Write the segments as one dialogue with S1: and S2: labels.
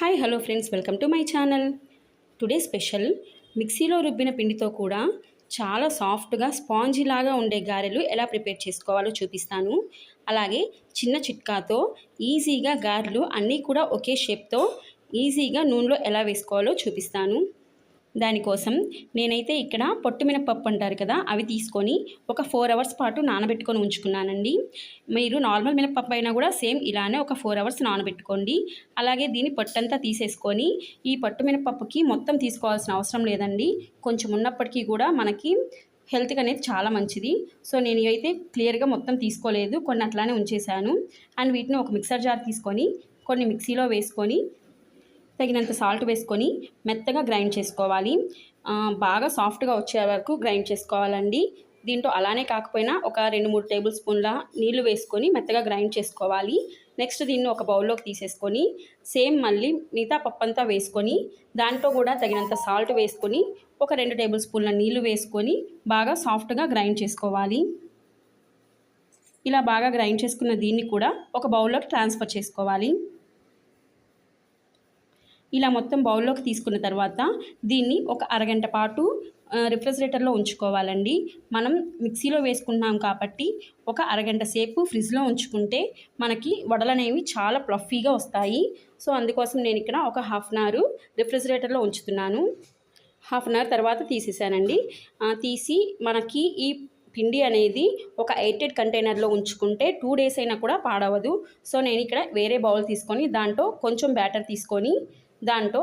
S1: Hi hello friends welcome to my channel today special మిక్సీలో రుబ్బిన పిండితో కూడా చాలా సాఫ్ట్గా స్పాంజీ లాగా ఉండే గారెలు ఎలా ప్రిపేర్ చేసుకోవాలో చూపిస్తాను. అలాగే చిన్న చిట్కాతో ఈజీగా గారెలు అన్నీ కూడా ఒకే షేప్తో ఈజీగా నూనెలో ఎలా వేసుకోవాలో చూపిస్తాను. దానికోసం నేనైతే ఇక్కడ పొట్టు మినపప్పు అంటారు కదా అవి తీసుకొని ఒక ఫోర్ అవర్స్ పాటు నానబెట్టుకొని ఉంచుకున్నానండి. మీరు నార్మల్ మినపప్పు అయినా కూడా సేమ్ ఇలానే ఒక ఫోర్ అవర్స్ నానబెట్టుకోండి. అలాగే దీన్ని పొట్టంతా తీసేసుకొని ఈ పట్టు మినపప్పుకి మొత్తం తీసుకోవాల్సిన అవసరం లేదండి. కొంచెం ఉన్నప్పటికీ కూడా మనకి హెల్త్కి అనేది చాలా మంచిది. సో నేను అయితే క్లియర్గా మొత్తం తీసుకోలేదు. కొన్ని అట్లానే ఉంచేశాను. అండ్ వీటిని ఒక మిక్సర్ జార్ తీసుకొని కొన్ని మిక్సీలో వేసుకొని తగినంత సాల్ట్ వేసుకొని మెత్తగా గ్రైండ్ చేసుకోవాలి. బాగా సాఫ్ట్గా వచ్చే వరకు గ్రైండ్ చేసుకోవాలండి. దీంట్లో అలానే కాకపోయినా ఒక రెండు మూడు టేబుల్ స్పూన్ల నీళ్ళు వేసుకొని మెత్తగా గ్రైండ్ చేసుకోవాలి. నెక్స్ట్ దీన్ని ఒక బౌల్లోకి తీసేసుకొని సేమ్ మళ్ళీ మిగతా పప్పంతా వేసుకొని దాంట్లో కూడా తగినంత సాల్ట్ వేసుకొని ఒక రెండు టేబుల్ స్పూన్ల నీళ్ళు వేసుకొని బాగా సాఫ్ట్గా గ్రైండ్ చేసుకోవాలి. ఇలా బాగా గ్రైండ్ చేసుకున్న దీన్ని కూడా ఒక బౌల్లోకి ట్రాన్స్ఫర్ చేసుకోవాలి. ఇలా మొత్తం బౌల్లోకి తీసుకున్న తర్వాత దీన్ని ఒక అరగంట పాటు రిఫ్రిజిరేటర్లో ఉంచుకోవాలండి. మనం మిక్సీలో వేసుకుంటున్నాం కాబట్టి ఒక అరగంట సేపు ఫ్రిడ్జ్లో ఉంచుకుంటే మనకి వడలు అనేవి చాలా ప్లఫీగా వస్తాయి. సో అందుకోసం నేను ఇక్కడ ఒక హాఫ్ అన్ అవర్ రిఫ్రిజిరేటర్లో ఉంచుతున్నాను. హాఫ్ అన్ అవర్ తర్వాత తీసేసానండి. తీసి మనకి ఈ పిండి అనేది ఒక ఎయిటెడ్ కంటైనర్లో ఉంచుకుంటే టూ డేస్ అయినా కూడా పాడవదు. సో నేను ఇక్కడ వేరే బౌల్ తీసుకొని దాంట్లో కొంచెం బ్యాటర్ తీసుకొని దాంట్లో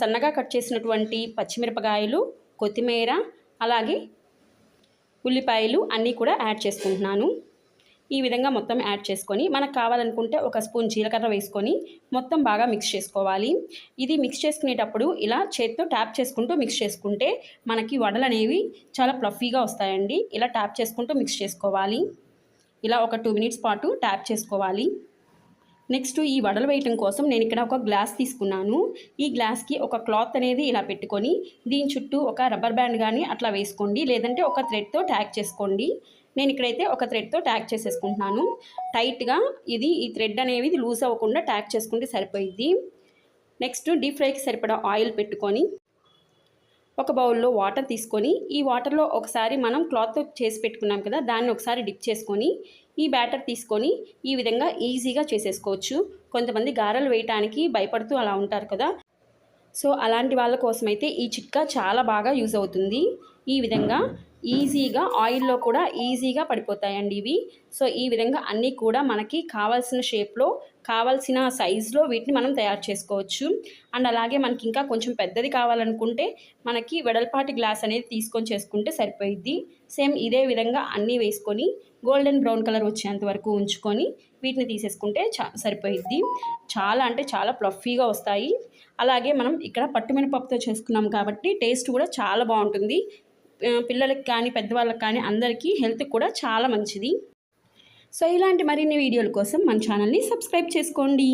S1: సన్నగా కట్ చేసినటువంటి పచ్చిమిరపకాయలు కొత్తిమీర అలాగే ఉల్లిపాయలు అన్నీ కూడా యాడ్ చేసుకుంటున్నాను. ఈ విధంగా మొత్తం యాడ్ చేసుకొని మనకు కావాలనుకుంటే ఒక స్పూన్ జీలకర్ర వేసుకొని మొత్తం బాగా మిక్స్ చేసుకోవాలి. ఇది మిక్స్ చేసుకునేటప్పుడు ఇలా చేత్తో ట్యాప్ చేసుకుంటూ మిక్స్ చేసుకుంటే మనకి వడలు అనేవి చాలా ప్లఫీగా వస్తాయండి. ఇలా ట్యాప్ చేసుకుంటూ మిక్స్ చేసుకోవాలి. ఇలా ఒక టూ మినిట్స్ పాటు ట్యాప్ చేసుకోవాలి. నెక్స్ట్ ఈ వడలు వేయటం కోసం నేను ఇక్కడ ఒక గ్లాస్ తీసుకున్నాను. ఈ గ్లాస్కి ఒక క్లాత్ అనేది ఇలా పెట్టుకొని దీని చుట్టూ ఒక రబ్బర్ బ్యాండ్ కానీ అట్లా వేసుకోండి. లేదంటే ఒక థ్రెడ్తో ట్యాగ్ చేసుకోండి. నేను ఇక్కడైతే ఒక థ్రెడ్తో ట్యాగ్ చేసేసుకుంటున్నాను. టైట్గా ఇది ఈ థ్రెడ్ అనేది లూజ్ అవ్వకుండా ట్యాగ్ చేసుకుంటే సరిపోయిద్ది. నెక్స్ట్ డీప్ ఫ్రైకి సరిపడా ఆయిల్ పెట్టుకొని ఒక బౌల్లో వాటర్ తీసుకొని ఈ వాటర్లో ఒకసారి మనం క్లాత్ చేసి పెట్టుకున్నాం కదా దాన్ని ఒకసారి డిప్ చేసుకొని ఈ బ్యాటర్ తీసుకొని ఈ విధంగా ఈజీగా చేసేసుకోవచ్చు. కొంతమంది గారెలు వేయటానికి భయపడుతూ అలా ఉంటారు కదా. సో అలాంటి వాళ్ళ కోసమైతే ఈ చిట్కా చాలా బాగా యూజ్ అవుతుంది. ఈ విధంగా ఈజీగా ఆయిల్లో కూడా ఈజీగా పడిపోతాయండి ఇవి. సో ఈ విధంగా అన్నీ కూడా మనకి కావాల్సిన షేప్లో కావాల్సిన సైజులో వీటిని మనం తయారు చేసుకోవచ్చు. అండ్ అలాగే మనకి ఇంకా కొంచెం పెద్దది కావాలనుకుంటే మనకి వెడల్పాటి గ్లాస్ అనేది తీసుకొని చేసుకుంటే సరిపోయిద్ది. సేమ్ ఇదే విధంగా అన్నీ వేసుకొని గోల్డెన్ బ్రౌన్ కలర్ వచ్చేంత వరకు ఉంచుకొని వీటిని తీసేసుకుంటే చా సరిపోయిద్ది. చాలా అంటే చాలా ప్లఫీగా వస్తాయి. అలాగే మనం ఇక్కడ పట్టుమినపప్పుతో చేసుకున్నాం కాబట్టి టేస్ట్ కూడా చాలా బాగుంటుంది. పిల్లలకి కానీ పెద్దవాళ్ళకి కానీ అందరికీ హెల్త్ కూడా చాలా మంచిది. సో ఇలాంటి మరిన్ని వీడియోల కోసం మన ఛానల్ని సబ్స్క్రైబ్ చేసుకోండి.